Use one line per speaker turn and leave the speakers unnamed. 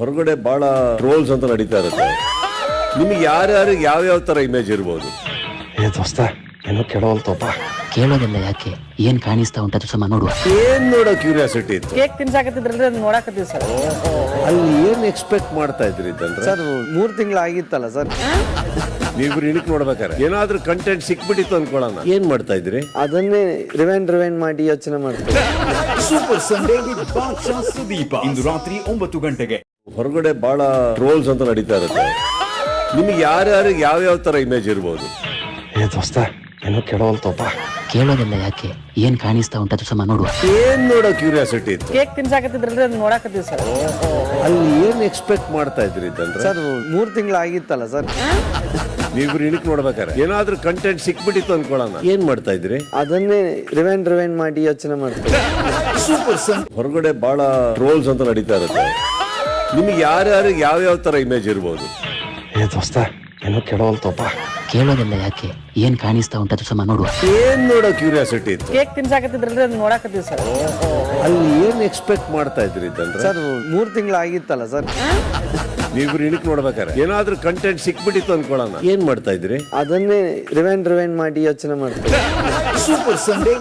ಹೊರಗಡೆ ಬಹಳ ಟ್ರೋಲ್ಸ್ ಅಂತ ನಡೀತಾ ಇರುತ್ತೆ. ನಿಮ್ಗೆ ಯಾರ್ಯಾರು ಯಾವ್ಯಾವ ತರ ಇಮೇಜ್ ಇರ್ಬೋದು?
ಏ ದೋಸ್ತ ಏನೋ ಕೆಡವಲ್ತೋಪ
ಕೇಳೋದೆಲ್ಲ ಯಾಕೆ? ಏನ್ ಕಾಣಿಸ್ತಾ ಉಂಟು ಸಮ ನೋಡುವ.
ಏನ್ ನೋಡೋ ಕ್ಯೂರಿಯಾಸಿಟಿ ಇತ್ತು?
ಕೇಕ್ ತಿನ್ಸಾಕತ್ತಿದ್ರಲ್ರಿ ಅದನ್ನ ನೋಡಾಕತ್ತೀವಿ ಸರ್.
ಅಲ್ಲಿ ಏನ್ ಎಕ್ಸ್ಪೆಕ್ಟ್ ಮಾಡ್ತಾ ಇದ್ರಿ ಇದಂದ್ರೆ
ಸರ್ ಮೂರು ತಿಂಗಳು ಆಗಿತ್ತಲ್ಲ ಸರ್.
ನೀವು ಇಳಿಕ್ ನೋಡ್ಬೇಕಾರೆ. ಏನಾದ್ರೂ ಕಂಟೆಂಟ್ ಸಿಕ್ಬಿಟ್ಟಿತ್ತು ಅನ್ಕೊಳ್ಳೋಣ. ಏನ್ ಮಾಡ್ತಾ ಇದ್ರಿ?
ಅದನ್ನೇ ರಿವೈಂಡ್ ರಿವೈಂಡ್ ಮಾಡಿ ಯೋಚನೆ ಮಾಡ್ತೀವಿ.
Super Sunday with Badshah Sudeep ಇಂದು ರಾತ್ರಿ ಒಂಬತ್ತು ಗಂಟೆಗೆ.
ಹೊರಗಡೆ ಬಹಳ ಟ್ರೋಲ್ಸ್ ಅಂತ ನಡೀತಾ ಇರುತ್ತೆ. ನಿಮ್ಗೆ ಯಾರ್ಯಾರು ಯಾವ್ಯಾವ ತರ ಇಮೇಜ್ ಇರ್ಬೋದು?
ಏ ದೋಸ್ತ ಏನೋ ಕೆಡವಲ್ತೋಪ
ಕೇಳೋದೆಲ್ಲ ಯಾಕೆ? ಏನ್ ಕಾಣಿಸ್ತಾ ಉಂಟು ಸಮ ನೋಡುವ.
ಏನ್ ನೋಡೋ ಕ್ಯೂರಿಯಾಸಿಟಿ ಇತ್ತು?
ಕೇಕ್ ತಿನ್ಸಾಕತ್ತಿದ್ರಲ್ರಿ ಅದನ್ನ ನೋಡಾಕತ್ತೀವಿ ಸರ್.
ಅಲ್ಲಿ ಏನ್ ಎಕ್ಸ್ಪೆಕ್ಟ್ ಮಾಡ್ತಾ ಇದ್ರಿ
ಸರ್ ಮೂರು ತಿಂಗಳು ಆಗಿತ್ತಲ್ಲ ಸರ್.
ನೀವು ಇಳಿಕ್ ನೋಡ್ಬೇಕಾರೆ ಏನಾದ್ರೂ ಕಂಟೆಂಟ್ ಸಿಕ್ಬಿಟ್ಟಿತ್ತು ಅನ್ಕೊಳ್ಳೋಣ. ಏನ್ ಮಾಡ್ತಾ ಇದ್ರಿ?
ಅದನ್ನೇ ರಿವೈಂಡ್ ರಿವೈಂಡ್ ಮಾಡಿ ಯೋಚನೆ ಮಾಡ್ತೀವಿ.
ಸೂಪರ್
ಹೊರಗಡೆ ಬಹಳ ಟ್ರೋಲ್ಸ್ ಅಂತ ನಡೀತಾ ಇರುತ್ತೆ. ನಿಮ್ಗೆ ಯಾರ್ಯಾರು ಯಾವ್ಯಾವ ತರ ಇಮೇಜ್ ಇರ್ಬೋದು?
ಏ ದೋಸ್ತ ಏನೋ ಕೆಡವಲ್ತೋಪ
ಕೇಳೋದೆಲ್ಲ ಯಾಕೆ? ಏನ್ ಕಾಣಿಸ್ತಾ ಉಂಟು ಸಮ ನೋಡುವ.
ಏನ್ ನೋಡೋ ಕ್ಯೂರಿಯಾಸಿಟಿ ಇತ್ತು?
ಕೇಕ್ ತಿನ್ಸಾಕತ್ತಿದ್ರಲ್ರಿ ಅದನ್ನ ನೋಡಾಕತ್ತೀವಿ ಸರ್.
ಅಲ್ಲಿ ಏನ್ ಎಕ್ಸ್ಪೆಕ್ಟ್ ಮಾಡ್ತಾ ಇದ್ರಿ ಇದಂದ್ರೆ
ಸರ್ ಮೂರು ತಿಂಗಳು ಆಗಿತ್ತಲ್ಲ ಸರ್.
ನೀವು ಇಳಿಕ್ ನೋಡ್ಬೇಕಾರೆ ಏನಾದ್ರೂ ಕಂಟೆಂಟ್ ಸಿಕ್ಬಿಟ್ಟಿತ್ತು ಅನ್ಕೊಳ್ಳೋಣ. ಏನ್ ಮಾಡ್ತಾ ಇದ್ರಿ?
ಅದನ್ನೇ ರಿವೈಂಡ್ ರಿವೈಂಡ್ ಮಾಡಿ ಯೋಚನೆ ಮಾಡ್ತೀವಿ.
Super Sunday